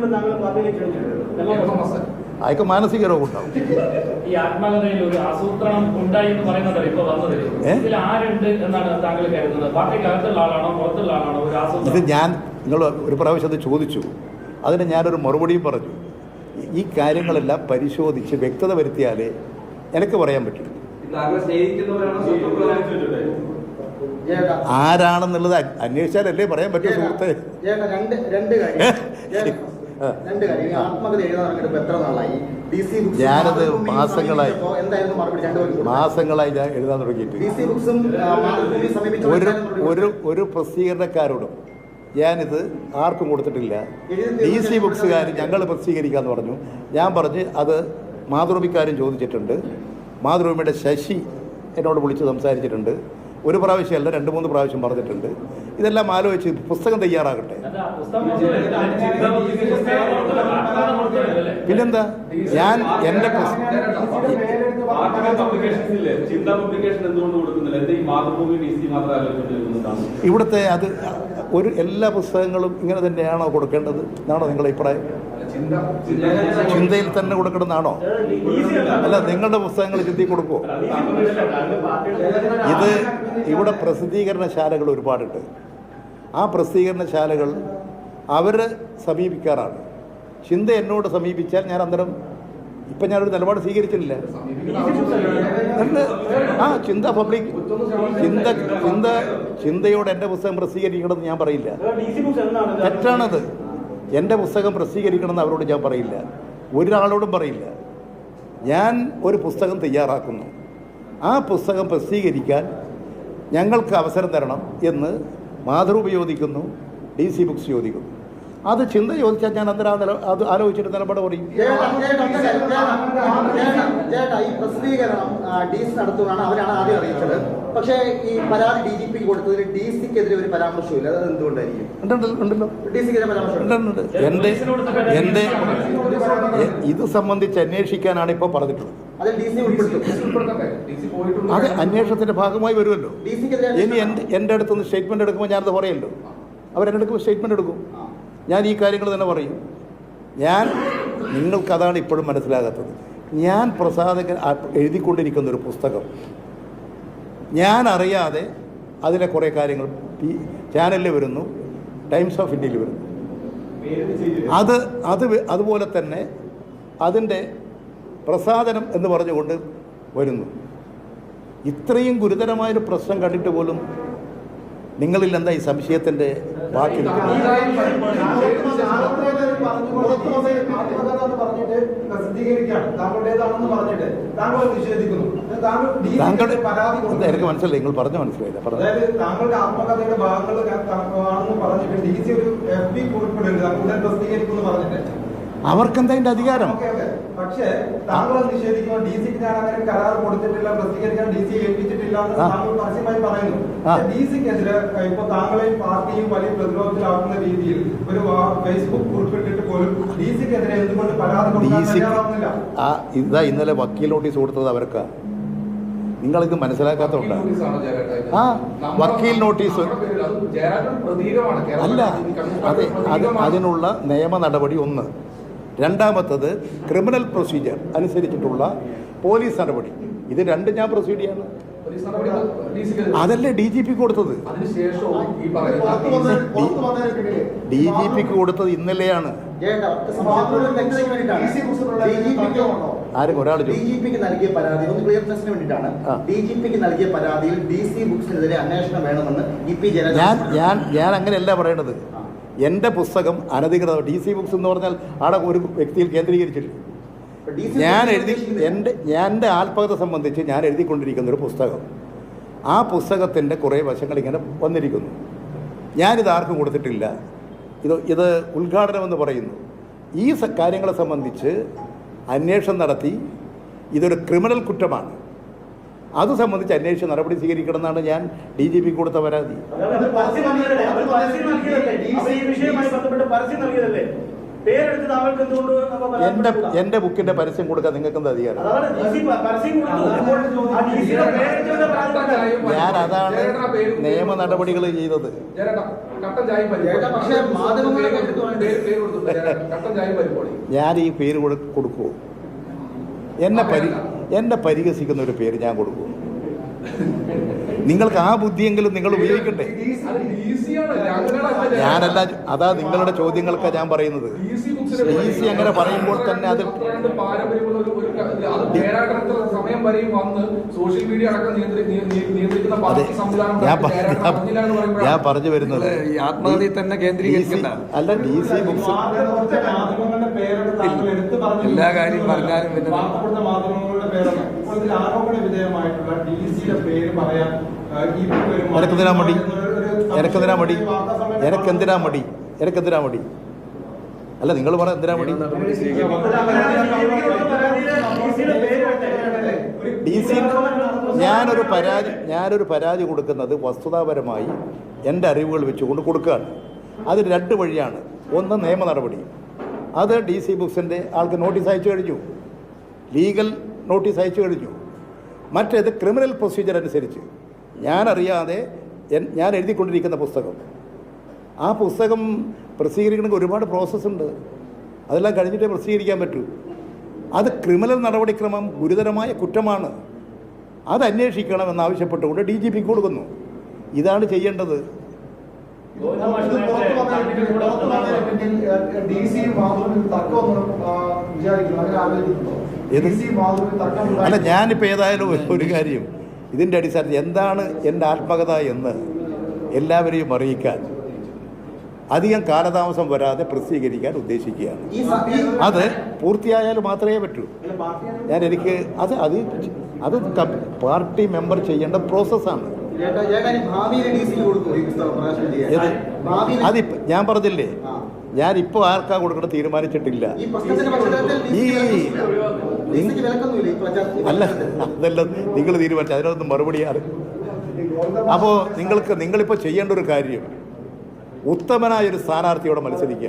സമയത്ത് താങ്കൾ പാർട്ടിയിലേക്ക് അയാൾക്ക് മാനസിക രോഗം ഉണ്ടാവും ഈ ആത്മകഥയിൽ ഒരു ആസൂത്രണം ഉണ്ടായി എന്ന് പറയുന്നത് ഇപ്പൊ വന്നത്? ഇതിൽ ആരുണ്ട് എന്നാണ് താങ്കൾ കരുതുന്നത്? പാർട്ടിക്ക് അകത്തുള്ള ആളാണോ പുറത്തുള്ള ആളാണോ? ഒരു ഇത് ആസൂത്രണം ഞാൻ നിങ്ങൾ ഒരു പ്രാവശ്യം അത് ചോദിച്ചു. അതിന് ഞാനൊരു മറുപടിയും പറഞ്ഞു. ഈ കാര്യങ്ങളെല്ലാം പരിശോധിച്ച് വ്യക്തത വരുത്തിയാലേ എനിക്ക് പറയാൻ പറ്റും. ആരാണെന്നുള്ളത് അന്വേഷിച്ചാലല്ലേ പറയാൻ പറ്റൂ സുഹൃത്തെ. രണ്ട് രണ്ട് കാര്യം. രണ്ട് കാര്യം. ഈ ആത്മകഥ എഴുതാൻ എത്ര നാളായി? ഞാനത് മാസങ്ങളായി. മാസങ്ങളായി ഞാൻ എഴുതാൻ തുടങ്ങിയിട്ട്. ഒരു ഒരു ഒരു പ്രസിദ്ധീകരണക്കാരോടും ഞാനിത് ആർക്കും കൊടുത്തിട്ടില്ല. ഡി സി ബുക്സുകാർ ഞങ്ങൾ പ്രസിദ്ധീകരിക്കാമെന്ന് പറഞ്ഞു. ഞാൻ പറഞ്ഞ് അത് മാതൃഭൂമിക്കാരും ചോദിച്ചിട്ടുണ്ട്. മാതൃഭൂമിയുടെ ശശി എന്നോട് വിളിച്ച് സംസാരിച്ചിട്ടുണ്ട്. ഒരു പ്രാവശ്യമല്ല രണ്ട് മൂന്ന് പ്രാവശ്യം പറഞ്ഞിട്ടുണ്ട് ഇതെല്ലാം ആലോചിച്ച് പുസ്തകം തയ്യാറാകട്ടെ. പിന്നെന്താ ഞാൻ ആലോചിച്ചുകൊണ്ടിരിക്കുന്നതാണ് ഇവിടുത്തെ അത് ഒരു എല്ലാ പുസ്തകങ്ങളും ഇങ്ങനെ തന്നെയാണോ കൊടുക്കേണ്ടത്? എന്നാണോ നിങ്ങളുടെ അഭിപ്രായം? ചിന്തയിൽ തന്നെ കൊടുക്കണമെന്നാണോ? അല്ല നിങ്ങളുടെ പുസ്തകങ്ങൾ ചിന്തയിൽ കൊടുക്കുമോ ഇത് ഇവിടെ പ്രസിദ്ധീകരണശാലകൾ ഒരുപാടുണ്ട്. ആ പ്രസിദ്ധീകരണശാലകൾ അവർ സമീപിക്കാറാണ്. ചിന്ത എന്നോട് സമീപിച്ചാൽ ഞാൻ അന്നേരം ഇപ്പം ഞാനൊരു നിലപാട് സ്വീകരിച്ചിട്ടില്ല. ആ ചിന്ത പബ്ലിക് ചിന്ത ചിന്ത ചിന്തയോട് എന്റെ പുസ്തകം പ്രസിദ്ധീകരിക്കണമെന്ന് ഞാൻ പറയില്ല. തെറ്റാണത്. എന്റെ പുസ്തകം പ്രസിദ്ധീകരിക്കണമെന്ന് അവരോട് ഞാൻ പറയില്ല. ഒരാളോടും പറയില്ല. ഞാൻ ഒരു പുസ്തകം തയ്യാറാക്കുന്നു. ആ പുസ്തകം പ്രസിദ്ധീകരിക്കാൻ ഞങ്ങൾക്ക് അവസരം തരണം എന്ന് മാതൃഭൂമി ചോദിക്കുന്നു ഡി സി ബുക്സ് ചോദിക്കുന്നു. അത് ചിന്ത ചോദിച്ചാൽ ഞാൻ അന്നേരം നില അത് ആലോചിച്ചിട്ട് നിലപാട് പറയും. ഈ പ്രസിദ്ധീകരണം ഡി സി നടത്തുകയാണ് അവരാണ് ആദ്യം അറിയിച്ചത്. പക്ഷേ ഈ പരാതി ഡി ജി പിക്ക് കൊടുത്തതിന് ഡി സിക്കെതിരെ ഒരു പരാമർശമില്ല അത് എന്തുകൊണ്ടായിരിക്കും? ഉണ്ടല്ലോ ഉണ്ടല്ലോ ഡി സിക്കെതിരെ പരാമർശം ഉണ്ട് എന്റെ എന്റെ ഇത് സംബന്ധിച്ച് അന്വേഷിക്കാനാണ് ഇപ്പോൾ പറഞ്ഞിട്ടുള്ളത്. അത് അന്വേഷണത്തിന്റെ ഭാഗമായി വരുമല്ലോ. ഇനി എന്റെ എന്റെ അടുത്തുനിന്ന് സ്റ്റേറ്റ്മെന്റ് എടുക്കുമ്പോൾ ഞാനത് പറയല്ലോ. അവരെന്നെടുക്കുമ്പോൾ സ്റ്റേറ്റ്മെന്റ് എടുക്കും. ഞാൻ ഈ കാര്യങ്ങൾ തന്നെ പറയും. ഞാൻ നിങ്ങൾക്കതാണ് ഇപ്പോഴും മനസ്സിലാകാത്തത്. ഞാൻ പ്രസാദകൻ എഴുതിക്കൊണ്ടിരിക്കുന്ന ഒരു പുസ്തകം. ഞാൻ അറിയാതെ അതിലെ കുറേ കാര്യങ്ങൾ ചാനലിൽ വരുന്നു ടൈംസ് ഓഫ് ഇന്ത്യയിൽ വരുന്നു. അത് അത് അതുപോലെ തന്നെ അതിന്റെ പ്രസാദനം എന്ന് പറഞ്ഞുകൊണ്ട് വരുന്നു. ഇത്രയും ഗുരുതരമായൊരു പ്രശ്നം കണ്ടിട്ട് പോലും നിങ്ങളിൽ എന്താ ഈ സംശയത്തിന്റെ ബാക്കി താങ്കൾ. എനിക്ക് മനസ്സിലായി നിങ്ങൾ പറഞ്ഞ മനസ്സിലായില്ല. താങ്കളുടെ ആത്മകഥയുടെ ഭാഗങ്ങൾ ആണെന്ന് പറഞ്ഞിട്ട് ഡി സി ഒരു എഫ് ബി ഉടൻ പറഞ്ഞിട്ട്. അവർക്കെന്താ അതിന്റെ അധികാരം? പക്ഷേ താങ്കൾ നിഷേധിക്കുമ്പോൾ ഡി സിക്ക് ഞാൻ അങ്ങനെ കരാർ കൊടുത്തിട്ടില്ല പ്രസിദ്ധീകരിക്കാൻ ഡി സി ഏൽപ്പിച്ചിട്ടില്ല എന്ന്. താങ്കൾ പരസ്യമായി പറയുന്നു. ഡി സിക്കെതിരെ ഇപ്പൊ താങ്കളെയും പാർട്ടിയും വലിയ പ്രതിരോധത്തിലാക്കുന്ന രീതിയിൽ ഒരു ഫേസ്ബുക്ക് കുറിപ്പിട്ടിട്ട് പോലും ഡി സിക്കെതിരെ എന്തുകൊണ്ട് പരാതി കൊടുക്കാൻ തയ്യാറാവുന്നില്ല? ആ ഇതാ ഇന്നലെ വക്കീൽ നോട്ടീസ് കൊടുത്തത് അവർക്ക്. നിങ്ങൾക്ക് മനസ്സിലാക്കാത്തതുകൊണ്ട് ആ വക്കീൽ നോട്ടീസ്. അല്ല അത് അത് അതിനുള്ള നിയമ നടപടി ഒന്ന്. രണ്ടാമത്തത് ക്രിമിനൽ പ്രൊസീജിയർ അനുസരിച്ചിട്ടുള്ള പോലീസ് നടപടി. ഇത് രണ്ടും ഞാൻ പ്രൊസീഡ് ചെയ്യാണ്. അതല്ലേ ഡി ജി പിക്ക് കൊടുത്തത്. ഡി ജി പിക്ക് കൊടുത്തത് ഇന്നലെയാണ്. ആരും ഒരാൾ ഡി ജി പിക്ക് നൽകിയ പരാതി ഒന്ന് ക്ലിയർനെസിന് വേണ്ടിയിട്ടാണ്. ഡി ജി പിക്ക് നൽകിയ പരാതിയിൽ ഡി സി ബുക്സിനെതിരെ അന്വേഷണം വേണമെന്ന് ഇ പി ഞാൻ ജയരാജൻ ഞാൻ ഞാൻ അങ്ങനെയല്ല പറയണത്. എന്റെ പുസ്തകം അനധികൃത ഡി സി ബുക്സ് എന്ന് പറഞ്ഞാൽ അവിടെ ഒരു വ്യക്തിയിൽ കേന്ദ്രീകരിച്ചിട്ടില്ല. ഞാൻ എഴുതി എന്റെ ഞാൻ എന്റെ ആത്മകഥ സംബന്ധിച്ച് ഞാൻ എഴുതിക്കൊണ്ടിരിക്കുന്ന ഒരു പുസ്തകം. ആ പുസ്തകത്തിന്റെ കുറേ വശങ്ങൾ ഇങ്ങനെ വന്നിരിക്കുന്നു. ഞാനിത് ആർക്കും കൊടുത്തിട്ടില്ല. ഇത് ഇത് ഉദ്ഘാടനമെന്ന് പറയുന്നു. ഈ കാര്യങ്ങളെ സംബന്ധിച്ച് അന്വേഷണം നടത്തി. ഇതൊരു ക്രിമിനൽ കുറ്റമാണ്. അത് സംബന്ധിച്ച് അന്വേഷിച്ച് നടപടി സ്വീകരിക്കണം എന്നാണ് ഞാൻ ഡി ജി പി കൊടുത്ത പരാതി. എന്റെ എന്റെ ബുക്കിന്റെ അത് പരസ്യം കൊടുക്കാൻ നിങ്ങൾക്ക് എന്താ അധികാരം. ഞാൻ അതാണ് നിയമ നടപടികൾ ചെയ്തത്. ഞാൻ ഈ പേര് കൊടുക്കുവോ? കൊടുക്കുമോ എന്നെ പരി എന്നെ പരിഹസിക്കുന്ന ഒരു പേര് ഞാൻ കൊടുക്കും. നിങ്ങൾക്ക് ആ ബുദ്ധിയെങ്കിലും നിങ്ങൾ ഉപയോഗിക്കട്ടെ. ഞാനല്ല അതാ നിങ്ങളുടെ ചോദ്യങ്ങൾക്ക് ഞാൻ പറയുന്നത്. ഈസി അങ്ങനെ പറയുമ്പോൾ തന്നെ അത് പാരമ്പര്യമുള്ള ഒരു ഒരു അത് പേരാട്ടത്തിൽ സമയം വരെയും വന്ന് സോഷ്യൽ മീഡിയ അടക്കം നിയന്ത്രി- നിയ- നിയ- നിയന്ത്രിക്കുന്ന അതെ. ഞാൻ പറഞ്ഞു വരുന്നത്. ഈ ആത്മകഥയിൽ തന്നെ കേന്ദ്രീകരിക്കുന്ന അല്ല ഡി സി ബുക്സ് എല്ലാ കാര്യം പറഞ്ഞാലും പിന്നെ- ഇപ്പോൾ ആരോപണ വിധേയമായിട്ടുള്ള ഡി സിയുടെ പേര് പറയാൻ എനക്കെന്തിനാ മടി? എനക്കെന്തിനാ മടി? എനക്കെന്തിനാ മടി? എനക്കെന്തിനാ മടി? അല്ല നിങ്ങൾ പറ എന്തിനാ മടി? ഡി സി ഞാനൊരു പരാതി ഞാനൊരു പരാതി കൊടുക്കുന്നത് വസ്തുതാപരമായി എന്റെ അറിവുകൾ വെച്ചുകൊണ്ട് കൊടുക്കുകയാണ്. അത് രണ്ട് വഴിയാണ്. ഒന്ന് നിയമ നടപടി. അത് ഡി സി ബുക്സിന്റെ ആൾക്ക് നോട്ടീസ് അയച്ചു കഴിഞ്ഞു. ലീഗൽ നോട്ടീസ് അയച്ചു കഴിഞ്ഞു. മറ്റേത് ക്രിമിനൽ പ്രൊസീജിയർ അനുസരിച്ച്. ഞാനറിയാതെ ഞാൻ എഴുതിക്കൊണ്ടിരിക്കുന്ന പുസ്തകം. ആ പുസ്തകം പ്രസിദ്ധീകരിക്കണമെങ്കിൽ ഒരുപാട് പ്രോസസ്സുണ്ട് അതെല്ലാം കഴിഞ്ഞിട്ടേ പ്രസിദ്ധീകരിക്കാൻ പറ്റൂ. അത് ക്രിമിനൽ നടപടിക്രമം ഗുരുതരമായ കുറ്റമാണ്. അത് അന്വേഷിക്കണമെന്ന് ആവശ്യപ്പെട്ടുകൊണ്ട് ഡി ജി പിക്ക് കൊടുക്കുന്നു. ഇതാണ് ചെയ്യേണ്ടത്. അല്ല ഞാനിപ്പോൾ ഏതായാലും ഒരു കാര്യം. ഇതിന്റെ അടിസ്ഥാനത്തിൽ എന്താണ് എന്റെ ആത്മകഥ എന്ന് എല്ലാവരെയും അറിയിക്കാൻ അധികം കാലതാമസം വരാതെ പ്രസിദ്ധീകരിക്കാൻ ഉദ്ദേശിക്കുകയാണ്. അത് പൂർത്തിയായാൽ മാത്രമേ പറ്റൂ. ഞാൻ എനിക്ക് അത് അത് അത് പാർട്ടി മെമ്പർ ചെയ്യേണ്ട പ്രോസസ്സാണ് അതിപ്പോ ഞാൻ പറഞ്ഞില്ലേ? ഞാൻ ഇപ്പോൾ ആർക്കാ കൊടുക്കണം തീരുമാനിച്ചിട്ടില്ല. ഈ അല്ല അതല്ല നിങ്ങൾ തീരുമാനിച്ചു അതിനൊന്നും മറുപടി ആറ് അപ്പോൾ നിങ്ങൾക്ക് നിങ്ങളിപ്പോ ചെയ്യേണ്ട ഒരു കാര്യം ഉത്തമനായ ഒരു സ്ഥാനാർത്ഥിയോടെ മത്സരിക്കുക.